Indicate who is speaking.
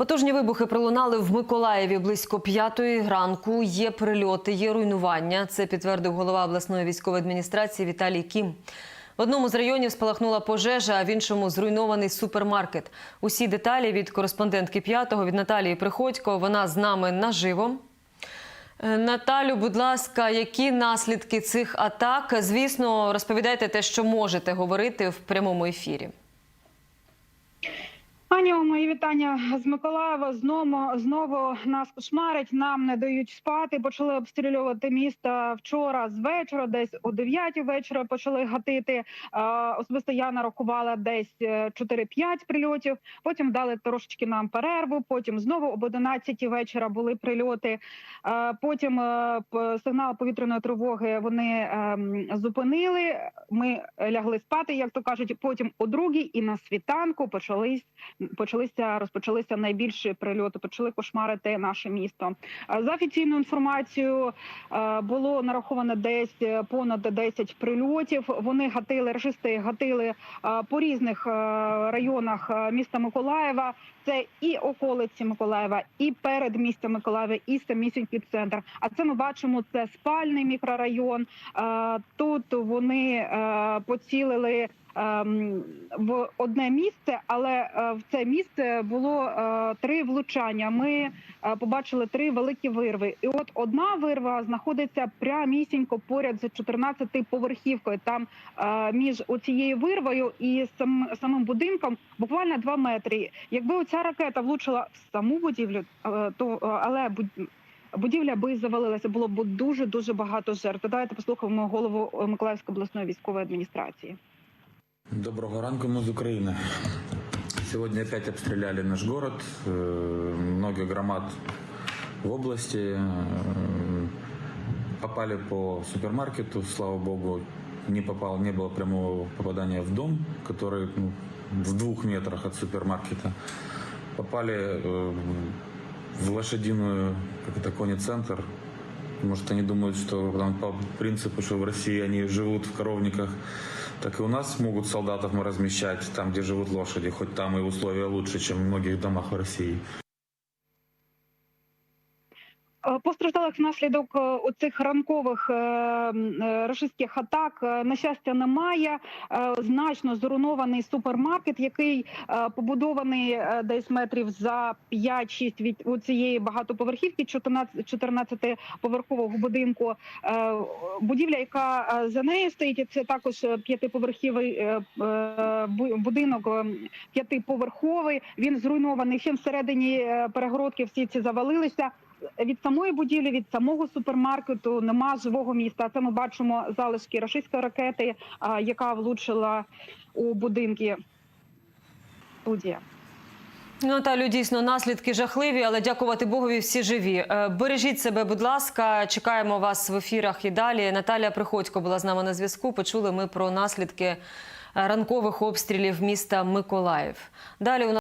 Speaker 1: Потужні вибухи пролунали в Миколаєві близько п'ятої ранку. Є прильоти, є руйнування. Це підтвердив голова обласної військової адміністрації Віталій Кім. В одному з районів спалахнула пожежа, а в іншому зруйнований супермаркет. Усі деталі від кореспондентки п'ятого від Наталії Приходько. Вона з нами наживо. Е, Наталю, будь ласка, які наслідки цих атак? Звісно, розповідайте те, що можете говорити в прямому ефірі.
Speaker 2: Аню, мої вітання з Миколаєва. Знову знову нас кошмарить. Нам не дають спати. Почали обстрілювати місто вчора з вечора, десь о 9 вечора почали гатити. Е, Особисто я нарахувала десь е, 4-5 прильотів. Потім дали трошечки нам перерву. Потім знову об 11 вечора були прильоти. Е, Потім е, сигнал повітряної тривоги вони ем, зупинили. Ми лягли спати, як то кажуть. Потім о другій і на світанку почались почалися розпочалися найбільші прильоти. Почали кошмарити наше місто. Е, За офіційною інформацією е, було нараховано десь е, понад 10 прильотів. Вони гатили рашисти гатили по різних районах міста Миколаєва. Це і околиці Миколаєва, і перед містом Миколаєва, і самісінький центр. А це ми бачимо. Це спальний мікрорайон. Тут вони поцілили ем, в одне місце, але в це місце було е, три влучання. Ми е, побачили три великі вирви. І от одна вирва знаходиться прямісінько поряд з 14-поверхівкою. Там е, між оцією вирвою і сам, самим будинком буквально два метри. Якби оця ракета влучила в саму будівлю, то але буд- Будівля би завалилася, було б дуже дуже багато жертв. Давайте послухаємо голову Миколаївської обласної військової адміністрації.
Speaker 3: Доброго ранку, мы из Украины. Сегодня опять обстреляли наш город, э, много громад в области. э, Попали по супермаркету, слава богу, не попал, не было прямого попадания в дом, который ну, в двух метрах от супермаркета. Попали э, в лошадиную, как это, кони-центр. Может, они думают, что там по принципу, что в России они живут в коровниках, так и у нас могут солдатов мы размещать там, где живут лошади, хоть там и условия лучше, чем в многих домах в России.
Speaker 2: Е, Постраждалих внаслідок е, оцих ранкових е, рашистських атак на щастя немає. Значно зруйнований супермаркет, який побудований десь метрів за 5-6 від у цієї багатоповерхівки, 14 14-поверхового будинку. Будівля, яка за нею стоїть, це також п'ятиповерхівий бу- будинок п'ятиповерховий. Він зруйнований. Ще всередині перегородки всі ці завалилися від самої будівлі, від самого супермаркету нема живого міста. Це ми бачимо залишки рашистської ракети, яка влучила у будинки. Студія.
Speaker 1: Ну, Наталю, дійсно, наслідки жахливі, але дякувати Богові, всі живі. Е, Бережіть себе, будь ласка. Чекаємо вас в ефірах і далі. Наталія Приходько була з нами на зв'язку. Почули ми про наслідки е, ранкових обстрілів міста Миколаїв. Далі у нас.